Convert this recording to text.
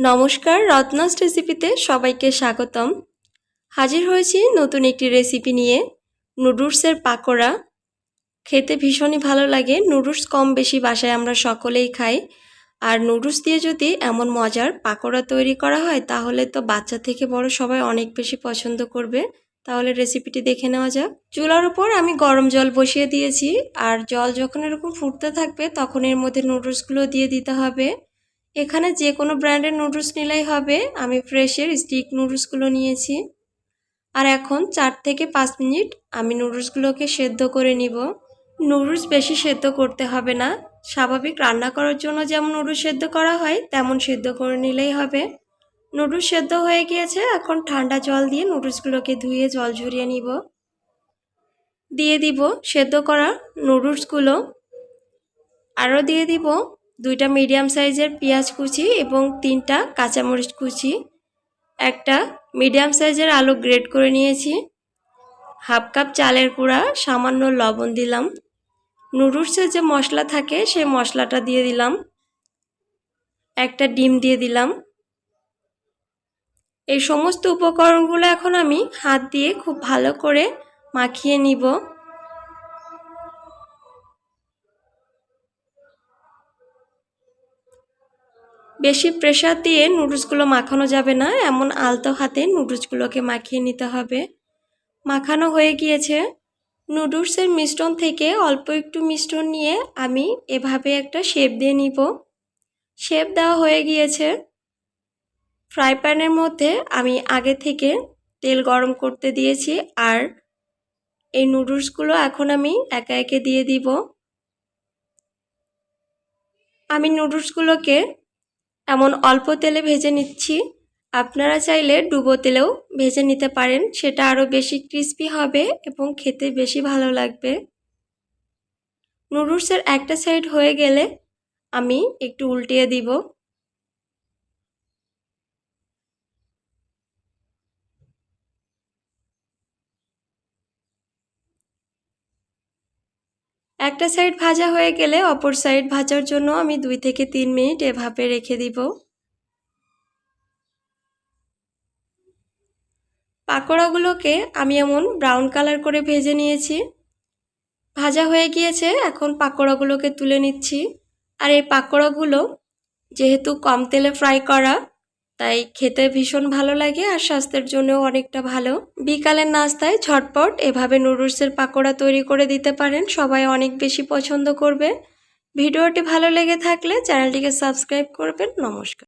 নমস্কার, রত্নাস রেসিপিতে সবাইকে স্বাগতম। হাজির হয়েছি নতুন একটি রেসিপি নিয়ে, নুডলসের পাকোড়া। খেতে ভীষণই ভালো লাগে, নুডলস কম বেশি বাসায় আমরা সকলেই খাই। আর নুডলস দিয়ে যদি এমন মজার পাকোড়া তৈরি করা হয়, তাহলে তো বাচ্চা থেকে বড় সবাই অনেক বেশি পছন্দ করবে। তাহলে রেসিপিটি দেখে নেওয়া যাক। চুলার উপর আমি গরম জল বসিয়ে দিয়েছি, আর জল যখন এরকম ফুটতে থাকবে, তখন এর মধ্যে নুডলসগুলো দিয়ে দিতে হবে। এখানে যে কোনো ব্র্যান্ডের নুডলস নিলেই হবে। আমি ফ্রেশের স্টিক নুডলসগুলো নিয়েছি। আর এখন চার থেকে পাঁচ মিনিট আমি নুডলসগুলোকে সেদ্ধ করে নিব। নুডলস বেশি সেদ্ধ করতে হবে না। স্বাভাবিক রান্না করার জন্য যেমন নুডলস সেদ্ধ করা হয়, তেমন সেদ্ধ করে নিলেই হবে। নুডলস সেদ্ধ হয়ে গিয়েছে। এখন ঠান্ডা জল দিয়ে নুডলসগুলোকে ধুয়ে জল ঝরিয়ে নিব। দিয়ে দিব সেদ্ধ করা নুডলসগুলো। আরও দিয়ে দিব দুইটা মিডিয়াম সাইজের পেঁয়াজ কুচি এবং তিনটা কাঁচামরিচ কুচি। একটা মিডিয়াম সাইজের আলু গ্রেড করে নিয়েছি। হাফ কাপ চালের গুঁড়া, সামান্য লবণ দিলাম। নুডলসের যে মশলা থাকে, সেই মশলাটা দিয়ে দিলাম। একটা ডিম দিয়ে দিলাম। এই সমস্ত উপকরণগুলো এখন আমি হাত দিয়ে খুব ভালো করে মাখিয়ে নিব। বেশি প্রেশার দিয়ে নুডলসগুলো মাখানো যাবে না, এমন আলতো হাতে নুডলসগুলোকে মাখিয়ে নিতে হবে। মাখানো হয়ে গিয়েছে। নুডলসের মিশ্রণ থেকে অল্প একটু মিশ্রণ নিয়ে আমি এভাবে একটা শেপ দিয়ে নিব। শেপ দেওয়া হয়ে গিয়েছে। ফ্রাই প্যানের মধ্যে আমি আগে থেকে তেল গরম করতে দিয়েছি আর এই নুডলসগুলো এখন আমি একা একে দিয়ে দিব। আমি নুডলসগুলোকে এমন অল্প তেলে ভেজে নিচ্ছি। আপনারা চাইলে ডুবো তেলেও ভেজে নিতে পারেন। সেটা আরও বেশি ক্রিস্পি হবে এবং খেতে বেশি ভালো লাগবে। নুডলসের একটা সাইড হয়ে গেলে আমি একটু উল্টিয়ে দিব। একটা সাইড ভাজা হয়ে গেলে অপর সাইড ভাজার জন্য আমি দুই থেকে তিন মিনিট এভাবে রেখে দিব। পাকোড়াগুলোকে আমি এমন ব্রাউন কালার করে ভেজে নিয়েছি। ভাজা হয়ে গিয়েছে, এখন পাকোড়াগুলোকে তুলে নিচ্ছি। আর এই পাকোড়াগুলো যেহেতু কম তেলে ফ্রাই করা তাই খেতে ভীষণ ভালো লাগে আর স্বাস্থ্যের জন্যও অনেকটা ভালো। বিকালের নাস্তায় ছটপট এভাবে নুডলসের পাকোড়া তৈরি করে দিতে পারেন, সবাই অনেক বেশি পছন্দ করবে। ভিডিওটি ভালো লেগে থাকলে চ্যানেলটিকে সাবস্ক্রাইব করবেন। নমস্কার।